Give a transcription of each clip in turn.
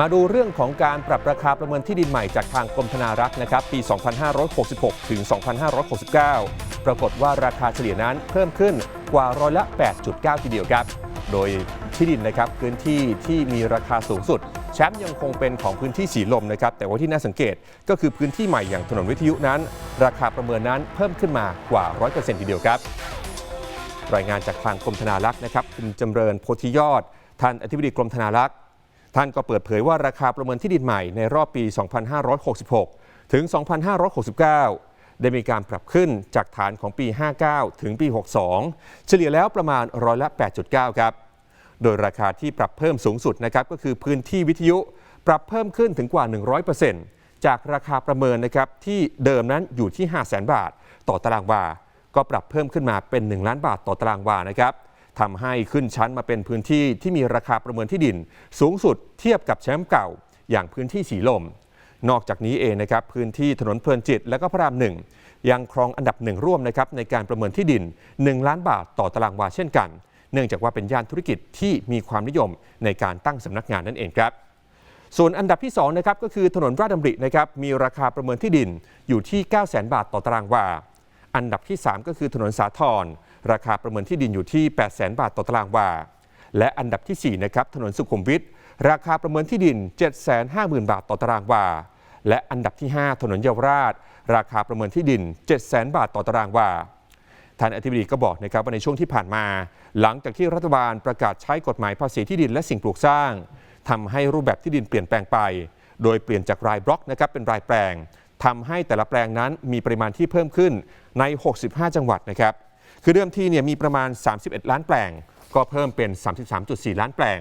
มาดูเรื่องของการปรับราคาประเมินที่ดินใหม่จากทางกรมธนารักษ์นะครับปี 2566 ถึง 2569 ปรากฏว่าราคาเฉลี่ยนั้นเพิ่มขึ้นกว่าร้อยละ 8.9 ทีเดียวครับ โดยที่ดินนะครับพื้นที่ที่มีราคาสูงสุด แชมป์ยังคงเป็นของพื้นที่สีลมนะครับแต่ว่าที่น่าสังเกตก็คือพื้นที่ใหม่อย่างถนนวิทยุนั้น ราคาประเมินนั้นเพิ่มขึ้นมากว่า 100%ทีเดียวครับ รายงานจากทางกรมธนารักษ์นะครับคุณจำเริญโพธิยอดท่านอธิบดีกรมธนารักษ์ ท่านก็เปิดเผยว่าราคาประเมินที่ดินใหม่ในรอบปี 2566 ถึง 2569 ได้มีการปรับขึ้นจากฐานของปี 59 ถึงปี 62 เฉลี่ยแล้วประมาณร้อยละ 8.9 ครับ โดยราคาที่ปรับเพิ่มสูงสุดนะครับก็คือพื้นที่วิทยุปรับเพิ่มขึ้นถึงกว่า 100%จากราคาประเมินนะครับที่เดิมนั้นอยู่ที่ 5 0 0 0 0 0 บาท ต่อตารางวา ก็ปรับเพิ่มขึ้นมาเป็น 1 ล้านบาทต่อตารางวานะครับ ทำให้ขึ้นชั้นมาเป็นพื้นที่ที่มีราคาประเมินที่ดิน สูงสุดเทียบกับแชมป์เก่า อย่างพื้นที่สีลม นอกจากนี้เองนะครับพื้นที่ถนนเพลินจิตและก็พระรามหนึ่งยังครองอันดับหนึ่งร่วมนะครับในการประเมินที่ดิน 1 ล้านบาทต่อตารางวาเช่นกัน เนื่องจากว่าเป็นย่านธุรกิจที่มีความนิยมในการตั้งสำนักงานนั่นเองครับส่วนอันดับที่2นะครับก็คือถนนราชดำรินะครับมีราคาประเมินที่ดินอยู่ที่ 9 0 0 0 0 0 บาทต่อตารางวา อันดับที่ 3 ก็คือถนนสาทร ราคาประเมินที่ดินอยู่ที่ 8 0 0 0 0 0บาทต่อตารางวา และอันดับทีสี่ 4 นะครับ ถนนสุขุมวิทราคาประเมินที่ดิน 750,000 บาทต่อตารางวา และอันดับที่ 5 ถนนเยาวราช ราคาประเมินที่ดิน 700,000 บาทต่อตารางวาท่านอธิบดีก็บอกนะครับว่าในช่วงที่ผ่านมา หลังจากที่รัฐบาลประกาศใช้กฎหมายภาษีที่ดินและสิ่งปลูกสร้างทำให้รูปแบบที่ดินเปลี่ยนแปลงไป โดยเปลี่ยนจากรายบล็อกนะครับเป็นรายแปลงทำให้แต่ละแปลงนั้นมีปริมาณที่เพิ่มขึ้นใน 65 จังหวัดนะครับ คือเดิมที่เนี่ยมีประมาณ 31 ล้านแปลง ก็เพิ่มเป็น 33.4 ล้านแปลง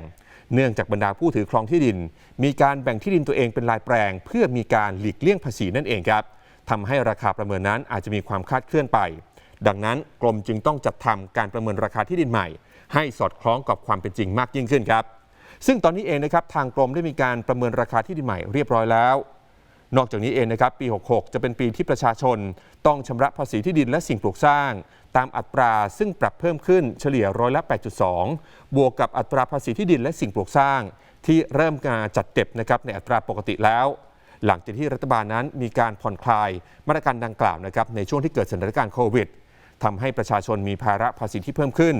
เนื่องจากบรรดาผู้ถือครองที่ดิน มีการแบ่งที่ดินตัวเองเป็นรายแปลง เพื่อมีการหลีกเลี่ยงภาษีนั่นเองครับทำให้ราคาประเมินนั้นอาจจะมีความคลาดเคลื่อนไป ดังนั้นกรมจึงต้องจัดทำการประเมินราคาที่ดินใหม่ ให้สอดคล้องกับความเป็นจริงมากยิ่งขึ้นครับซึ่งตอนนี้เองนะครับทางกรมได้มีการประเมินราคาที่ดินใหม่เรียบร้อยแล้ว นอกจากนี้เองนะครับปี 66 จะเป็นปีที่ประชาชน ต้องชำระภาษีที่ดินและสิ่งปลูกสร้าง ตามอัตราซึ่งปรับเพิ่มขึ้นเฉลี่ยร้อยละ 8.2 บวกกับอัตราภาษีที่ดินและสิ่งปลูกสร้าง ที่เริ่มการจัดเก็บนะครับในอัตราปกติแล้ว หลังจากที่รัฐบาลนั้นมีการผ่อนคลายมาตรการดังกล่าวนะครับในช่วงที่เกิดสถานการณ์โควิดทำให้ประชาชนมีภาระภาษีที่เพิ่มขึ้น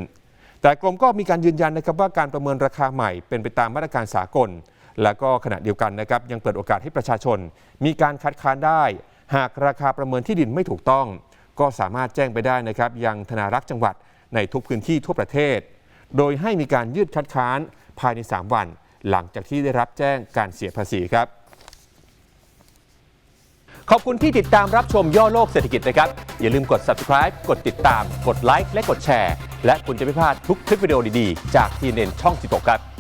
แต่กรมก็มีการยืนยันนะครับว่าการประเมินราคาใหม่เป็นไปตามมาตรการสากล และก็ขณะเดียวกันนะครับยังเปิดโอกาสให้ประชาชน มีการคัดค้านได้ หากราคาประเมินที่ดินไม่ถูกต้อง ก็สามารถแจ้งไปได้นะครับ ยังธนารักษ์จังหวัดในทุกพื้นที่ทั่วประเทศ โดยให้มีการยื่นคัดค้านภายใน 3 วัน หลังจากที่ได้รับแจ้งการเสียภาษีครับ ขอบคุณที่ติดตามรับชมย่อโลกเศรษฐกิจนะครับ อย่าลืมกด subscribe กดติดตาม กดไลค์และกดแชร์ และคุณจะไม่พลาดทุกคลิปวิดีโอดีๆ จากทีเน็นช่อง 16 ครับ